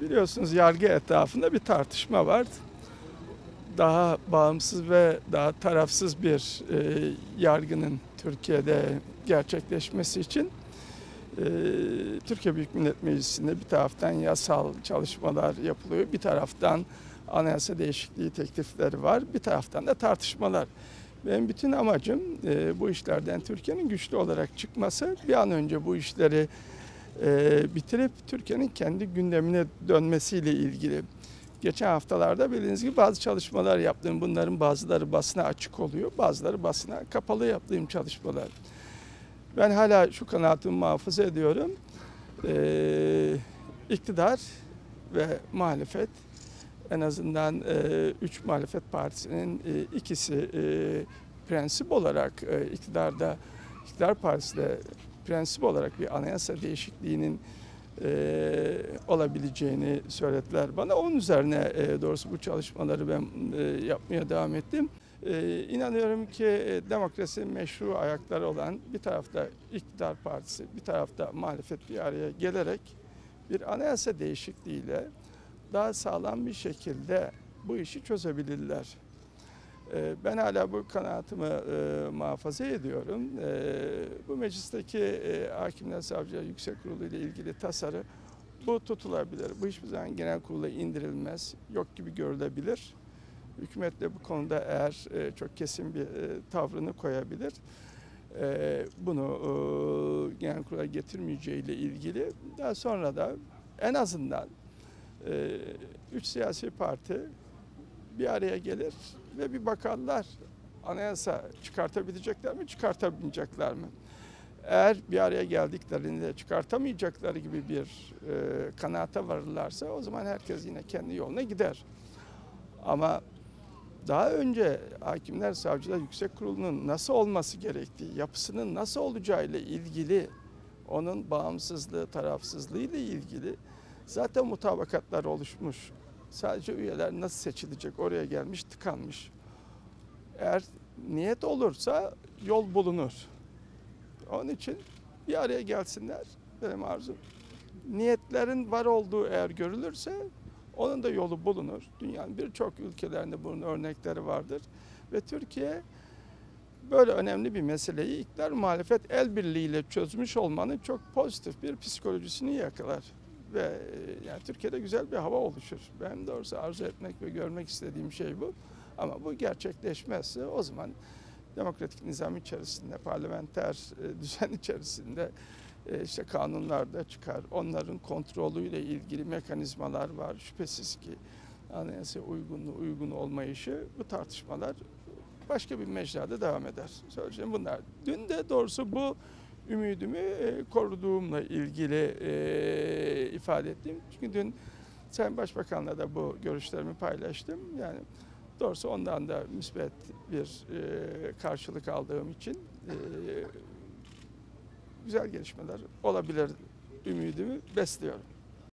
Biliyorsunuz yargı etrafında bir tartışma var. Daha bağımsız ve daha tarafsız bir e, yargının Türkiye'de gerçekleşmesi için e, Türkiye Büyük Millet Meclisi'nde bir taraftan yasal çalışmalar yapılıyor, bir taraftan anayasa değişikliği teklifleri var, bir taraftan da tartışmalar. Benim bütün amacım e, bu işlerden Türkiye'nin güçlü olarak çıkması, bir an önce bu işleri bitirip Türkiye'nin kendi gündemine dönmesiyle ilgili. Geçen haftalarda bildiğiniz gibi bazı çalışmalar yaptım. Bunların bazıları basına açık oluyor, bazıları basına kapalı yaptığım çalışmalar. Ben hala şu kanaatimi muhafaza ediyorum. Ee, iktidar ve muhalefet en azından e, üç muhalefet partisinin e, ikisi e, prensip olarak e, iktidarda iktidar partisi de prensip olarak bir anayasa değişikliğinin e, olabileceğini söylediler bana. Onun üzerine e, doğrusu bu çalışmaları ben e, yapmaya devam ettim. E, inanıyorum ki e, demokrasi meşru ayakları olan bir tarafta iktidar partisi, bir tarafta muhalefet bir araya gelerek bir anayasa değişikliğiyle daha sağlam bir şekilde bu işi çözebilirler. E, Ben hala bu kanaatimi e, muhafaza ediyorum. E, bu meclisteki e, hakimler, savcılar, yüksek kurulu ile ilgili tasarı bu tutulabilir. Bu hiçbir zaman genel kurula indirilmez. Yok gibi görülebilir. Hükümet de bu konuda eğer e, çok kesin bir tavrını koyabilir. E, bunu genel kurula getirmeyeceği ile ilgili daha sonra da en azından üç siyasi parti bir araya gelir ve bir bakarlar anayasa çıkartabilecekler mi, çıkartamayacaklar mı? Eğer bir araya geldiklerinde çıkartamayacakları gibi bir e, kanaata varırlarsa o zaman herkes yine kendi yoluna gider. Ama daha önce hakimler, savcılar, yüksek kurulunun nasıl olması gerektiği, yapısının nasıl olacağı ile ilgili, onun bağımsızlığı, tarafsızlığı ile ilgili zaten mutabakatlar oluşmuş. Sadece üyeler nasıl seçilecek oraya gelmiş, tıkanmış. Eğer niyet olursa yol bulunur. Onun için bir araya gelsinler benim arzum. Niyetlerin var olduğu eğer görülürse onun da yolu bulunur. Dünyanın birçok ülkelerinde bunun örnekleri vardır. Ve Türkiye böyle önemli bir meseleyi iktidar muhalefet el birliğiyle çözmüş olmanın çok pozitif bir psikolojisini yakalar. Ve e, yani Türkiye'de güzel bir hava oluşur. Ben doğrusu arzu etmek ve görmek istediğim şey bu. Ama bu gerçekleşmezse o zaman demokratik nizam içerisinde, parlamenter e, düzen içerisinde e, işte kanunlar da çıkar. Onların kontrolüyle ilgili mekanizmalar var. Şüphesiz ki anayasa uygunluğu, uygun olmayışı bu tartışmalar başka bir mecrada devam eder. Söyleyeceğim bunlar. Dün de doğrusu bu ümidimi e, koruduğumla ilgili e, ifade ettim. Çünkü dün Sayın Başbakan'la da bu görüşlerimi paylaştım. Yani doğrusu ondan da müsbet bir e, karşılık aldığım için güzel gelişmeler olabilir ümidimi besliyorum.